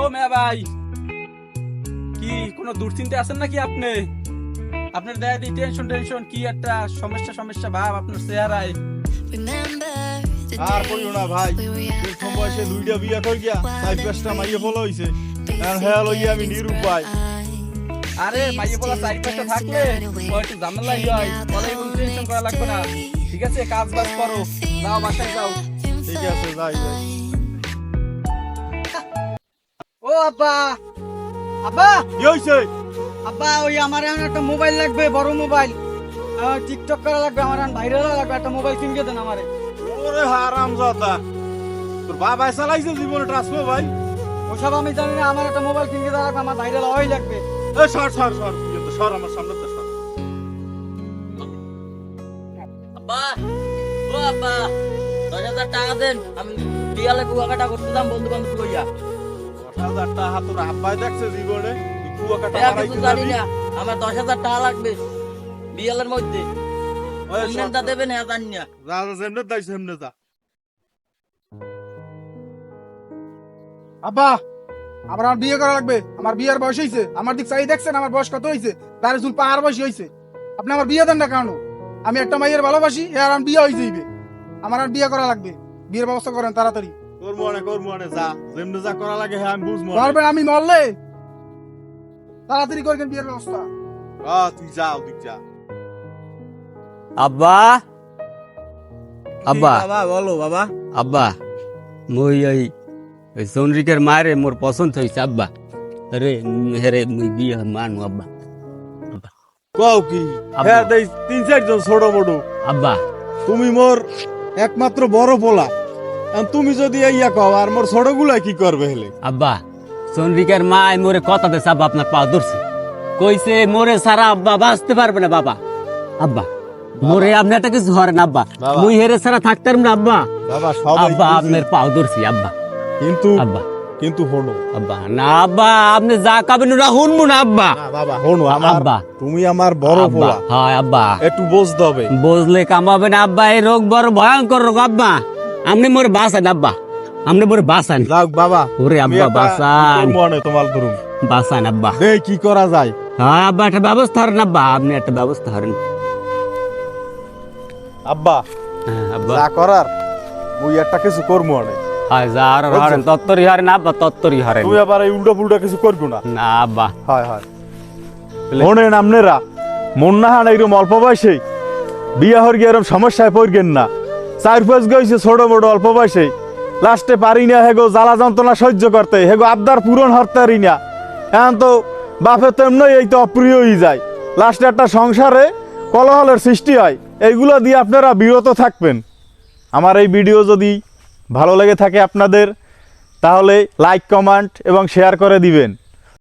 ও মেয়া ভাই কি কোনো দুশ্চিন্তা আছেন নাকি আপনি? আপনার দেয়া দি টেনশন টেনশন কি একটা সমস্যা সমস্যা ভাব আপনার চেহারায়। আর কইও না ভাই প্রথম বয়সে দুইটা বিয়া কই গিয়া তাই পেশটা মাইয়ে ফলো হইছে। আর হ্যাঁ লইয়া আমি নিরুপায়। আরে মাইয়ে বলা সাইড পাশে থাকলে একটু ঝামেলাই হয় বলে এবং টেনশন করা লাগবে না। ঠিক আছে কাজ বাজ করো যাও বাসায় যাও। ঠিক আছে যাই যাই। ও আব্বা আব্বা কি হইছে? আব্বা ওই আমার এখন একটা মোবাইল লাগবে বড় মোবাইল। টিকটক করা লাগবে আমার ভাইরাল লাগবে একটা মোবাইল কিনকে দেন আমারে। ওরে হারাম জাতা তোর বাবা চালাইছে জীবনে ট্রান্সফার ভাই ওসব আমি জানি না আমার একটা মোবাইল কিনকে দেওয়া লাগবে আমার ভাইরাল হওয়াই লাগবে। এ সর সর সর তুই তো সর আমার সামনে তো সর। আব্বা ও আব্বা দশ হাজার টাকা দেন আমি বিয়ালে কুয়াকাটা করতে যাম বন্ধু বান্ধব লইয়া দশ হাজার টাকা তোর আব্বাই দেখছে জীবনে কুয়াকাটা টাকা মারাইতে জানি না। আমার দশ হাজার টাকা লাগবে বিয়ালের মধ্যে। ওই সর, কোনটা সর। দেবেন হ্যাঁ জানি না। যা যা যেমনে তাই সেমনে যা। আব্বা আমার আমার বিয়ে করা লাগবে। আমার বিয়ের বয়স হয়েছে আমার দিক চাই দেখছেন আমার বয়স কত হয়েছে তার চুল পাহাড় বয়স হয়েছে আপনি আমার বিয়ে দেন না কেন? আমি একটা মাইয়ের ভালোবাসি এ আর আমার বিয়ে হয়ে যাইবে আমার আর বিয়ে করা লাগবে। বিয়ের ব্যবস্থা করেন তাড়াতাড়ি। তোর কর যা। যেমনে যা করা লাগে হ্যাঁ আমি বুঝব পারবেন আমি মরলে তাড়াতাড়ি করবেন বিয়ের ব্যবস্থা। তুই যা ওদিক যা। আব্বা? আব্বা? বাবা বলো বাবা। আব্বা মই ওই ওই চন্দ্রিকের মারে মোর পছন্দ হয়েছে আব্বা। রে হেরে মুই বিয়ে মানু আব্বা। কও কি। হ্যাঁ দেই তিন চারজন ছোট মোটো আব্বা। তুমি মোর একমাত্র বড় পোলা। আর তুমি যদি ইয়া কও আর মোর ছোটগুলা কি করবে হেলে? আব্বা চন্দ্রিকার মায় মোরে কথা দেছে আব্বা আপনার পা ধরছে। কইছে মোরে সারা আব্বা বাঁচতে পারবে না বাবা। আব্বা মোরে আপনি একটা কিছু হরেন আব্বা। বাবা। মুই হেরে সারা থাকতাম না আব্বা। বাবা সবাই আব্বা আপনার পাও ধরছি আব্বা। কিন্তু আব্বা। কিন্তু হনো আব্বা না আব্বা আপনি যা কাবেন ওরা শুনব না আব্বা। না বাবা হনো আমার আব্বা। তুমি আমার বড় পোলা। হয় আব্বা। একটু বুঝতে হবে। বুঝলে কামাবে না আব্বা এই রোগ বড় ভয়ঙ্কর রোগ আব্বা। আপনি মোরে বাঁচান আব্বা। আপনি মোরে বাঁচান যাক বাবা। ওরে আব্বা একটা বাঁচান মনে তোমার ধরুন বাঁচান আব্বা। দে কি করা যায়? হ্যাঁ আব্বা একটা ব্যবস্থা হরেন আব্বা। আপনি একটা ব্যবস্থা হরেন আব্বা আব্বা। যা করার মুই একটা কিছু করব অনেক হয় যা আর হরেন তত্তরি হরেন আব্বা তত্তরি হরেন। তুমি আবার এই উল্টা পুল্টা কিছু করব না? না আব্বা। হয় হয়। মন না হান এরকম অল্প বয়সে বিয়া হর গিয়ে এরকম সমস্যায় পড়বেন না। চার পাঁচ গেছে ছোট মোটো, অল্প বয়সে লাস্টে পারি না হেগো জ্বালা যন্ত্রণা সহ্য করতে। হেগো আবদার পূরণ হতে পারি না। এখন তো বাপের তেমনই এই তো অপ্রিয় হয়ে যায়। লাস্টে একটা সংসারে কলহলের সৃষ্টি হয়। এইগুলো দিয়ে আপনারা বিরত থাকবেন। আমার এই ভিডিও যদি ভালো লেগে থাকে আপনাদের, তাহলে লাইক কমেন্ট এবং শেয়ার করে দিবেন।